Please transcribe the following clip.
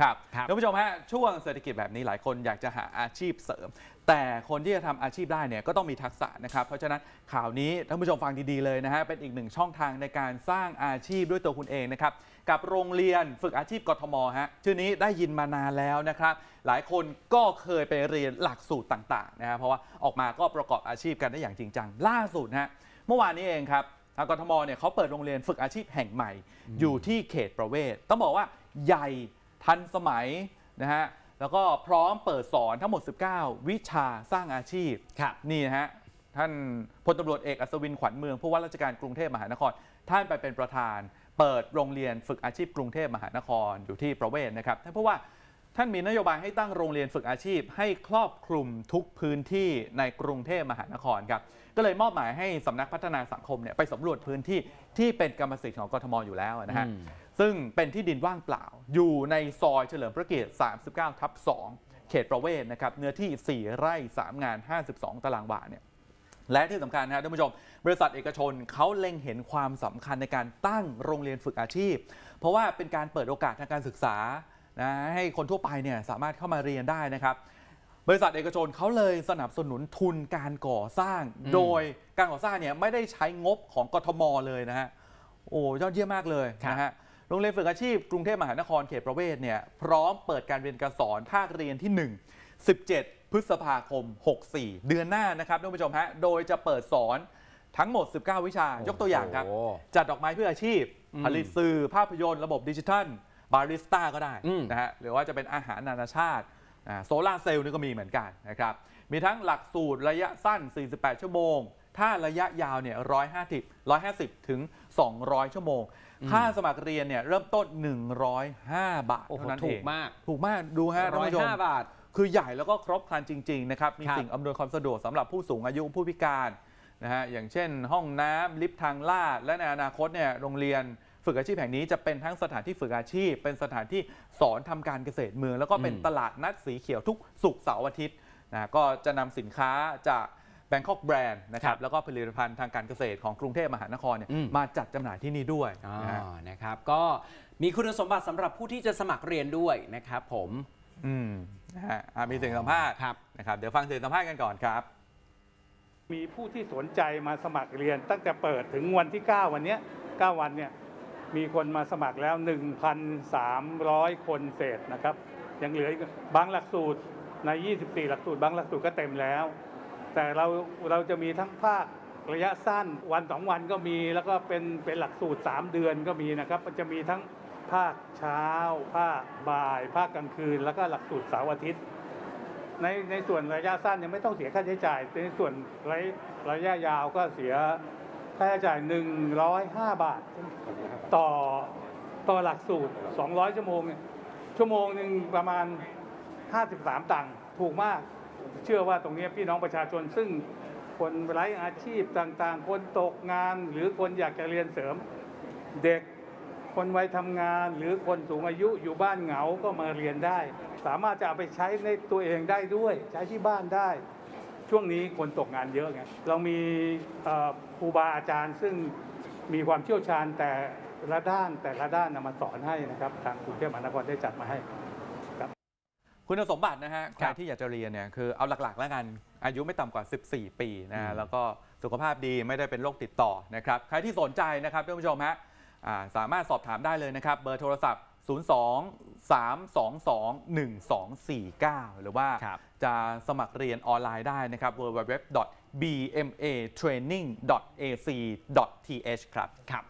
ครับครับท่านผู้ชมฮะช่วงเศรษฐกิจแบบนี้หลายคนอยากจะหาอาชีพเสริม แต่คนที่จะทำอาชีพได้เนี่ยก็ต้องมีทักษะนะครับ เพราะฉะนั้นข่าวนี้ท่านผู้ชมฟังดีๆเลยนะฮะเป็นอีกหนึ่งช่องทางในการสร้างอาชีพด้วยตัวคุณเองนะครับกับโรงเรียนฝึกอาชีพกทมฮะชื่อนี้ได้ยินมานานแล้วนะครับ หลายคนก็เคยไปเรียนหลักสูตรต่างๆนะฮะเพราะว่าออกมาก็ประกอบอาชีพกันได้อย่างจริงจังล่าสุดฮะเมื่อวานนี้เองครับทางกทมเนี่ยเขาเปิดโรงเรียนฝึกอาชีพแห่งใหม่ อยู่ที่เขตประเวศต้องบอกว่าใหญ่ ทันสมัยนะฮะแล้วก็พร้อมเปิดสอนทั้งหมด 19 วิชาสร้างอาชีพครับนี่นะฮะท่านพลตำรวจเอกอัศวินขวัญเมืองผู้ว่าราชการกรุงเทพมหานคร ท่านไปเป็นประธาน เปิดโรงเรียนฝึกอาชีพกรุงเทพมหานครอยู่ที่ประเวศนะครับท่านเพราะว่าท่านมีนโยบายให้ตั้งโรงเรียนฝึกอาชีพ ให้ครอบคลุมทุกพื้นที่ในกรุงเทพมหานครครับก็เลยมอบหมายให้สำนักพัฒนาสังคมเนี่ยไปสำรวจพื้นที่ที่เป็นกรรมสิทธิ์ของกทมอยู่แล้วนะฮะอืม ซึ่งเป็นที่ดินว่างเปล่า อยู่ในซอยเฉลิมพระเกียรติ 39 ทับ 2 เขตประเวศนะครับ เนื้อที่ 4 ไร่ 3 งาน 52 ตารางวาเนี่ย และที่สำคัญนะท่านผู้ชม บริษัทเอกชนเขาเล็งเห็นความสำคัญในการตั้งโรงเรียนฝึกอาชีพ เพราะว่าเป็นการเปิดโอกาสทางการศึกษานะให้คนทั่วไปเนี่ยสามารถเข้ามาเรียนได้นะครับบริษัทเอกชนเขาเลยสนับสนุนทุนการก่อสร้างอืมโดยการก่อสร้างเนี่ยไม่ได้ใช้งบของกทมเลยนะฮะโอ้ยอดเยี่ยมมากเลยนะฮะ โรงเรียนฝึกอาชีพกรุงเทพมหานครเขตประเวศเนี่ยพร้อมเปิดการเรียนการสอนภาคเรียนที่ 1 17 พฤษภาคม 64 เดือนหน้านะครับท่านผู้ชมฮะโดยจะเปิดสอนทั้งหมด 19 วิชายกตัวอย่างครับโอ้จัดดอกไม้เพื่ออาชีพอืมผลิตสื่อภาพยนตร์ระบบดิจิทัล บาริสต้าก็ได้อืมนะฮะหรือว่าจะเป็นอาหารนานาชาติ โซลาร์เซลล์นี่ก็มีเหมือนกันนะครับ มีทั้งหลักสูตรระยะสั้น 48 ชั่วโมง ถ้าระยะยาวเนี่ย150 150 ถึง 200 ชั่วโมง ค่าสมัครเรียนเนี่ยเริ่มต้น 105 บาทโอ้โหเท่านั้นถูเอกงมาก ถูกมาก ดูฮะท่านร้อยผู้ชมห้าบาท คือใหญ่แล้วก็ครบครันจริง ๆ นะครับ มีครับสิ่งอำนวยความสะดวกสำหรับผู้สูงอายุผู้พิการนะฮะ อย่างเช่น ห้องน้ำลิฟต์ทางลาด และในอนาคตเนี่ยโรงเรียน ฝึกอาชีพแห่งนี้จะเป็นทั้งสถานที่ฝึกอาชีพ เป็นสถานที่สอนทำการเกษตรเมือง แล้วก็เป็นอืมตลาดนัดสีเขียวทุกศุกร์เสาร์อาทิตย์นะก็จะนำสินค้าจาก Bangkok Brand นะครับแล้วก็ผลิตภัณฑ์ทางการเกษตรของกรุงเทพมหานครเนี่ยอืมมาจัดจำหน่ายที่นี่ด้วยอ๋อนะฮะนะครับ ก็มีคุณสมบัติสำหรับผู้ที่จะสมัครเรียนด้วยนะครับผมอืมนะฮะอะมีเสียงสัมภาษณ์ครับนะครับเดี๋ยวฟังเสียงสัมภาษณ์กันก่อนครับ มีผู้ที่สนใจมาสมัครเรียนตั้งแต่เปิดถึงวันที่ 9 วันเนี้ย9วันเนี่ย มีคนมาสมัครแล้ว 1,300 คนเศษนะครับ ยังเหลืออีกบางหลักสูตรใน 24 หลักสูตร บางหลักสูตรก็เต็มแล้ว แต่เราเราจะมีทั้งภาคระยะสั้นวันสองวันก็มี แล้วก็เป็นเป็นหลักสูตร 3 เดือนก็มีนะครับ มันจะมีทั้งภาคเช้า ภาคบ่าย ภาคกลางคืน แล้วก็หลักสูตรเสาร์อาทิตย์ ในในส่วนระยะสั้นยังไม่ต้องเสียค่าใช้จ่าย ในส่วนระยะระยะยาวก็เสีย ค่าใช้จ่าย 105 บาท ต่อต่อหลักสูตร 200 ชั่วโมงเนี่ยชั่วโมงหนึ่งประมาณ 53 ตังค์ถูกมาก เชื่อว่าตรงนี้พี่น้องประชาชนซึ่งคนไร้อาชีพต่างๆ คนตกงานหรือคนอยากจะเรียนเสริม เด็กคนวัยทำงาน หรือคนสูงอายุอยู่บ้านเหงาก็มาเรียนได้ สามารถจะเอาไปใช้ในตัวเองได้ด้วย ใช้ที่บ้านได้ ช่วงนี้คนตกงานเยอะไงเรามีเอ่อครูบาอาจารย์ซึ่งมีความเชี่ยวชาญแต่ละด้านแต่ละด้านนำมาสอนให้นะครับทางกรุงเทพมหานครได้จัดมาให้คุณสมบัตินะฮะใคครัรบที่อยากจะเรียนเนี่ยคือเอาหลักๆ แล้วกันอายุไม่ต่ำกว่า 14 ปีนะอืฮะมแล้วก็สุขภาพดีไม่ได้เป็นโรคติดต่อนะครับใครที่สนใจนะครับท่านผู้ชมฮะอ่าสามารถสอบถามได้เลยนะครับ เบอร์โทรศัพท์ 02 322 1249 หรือว่าครับจะสมัครเรียนออนไลน์ได้นะครับ www.bmatraining.ac.th ครับครับ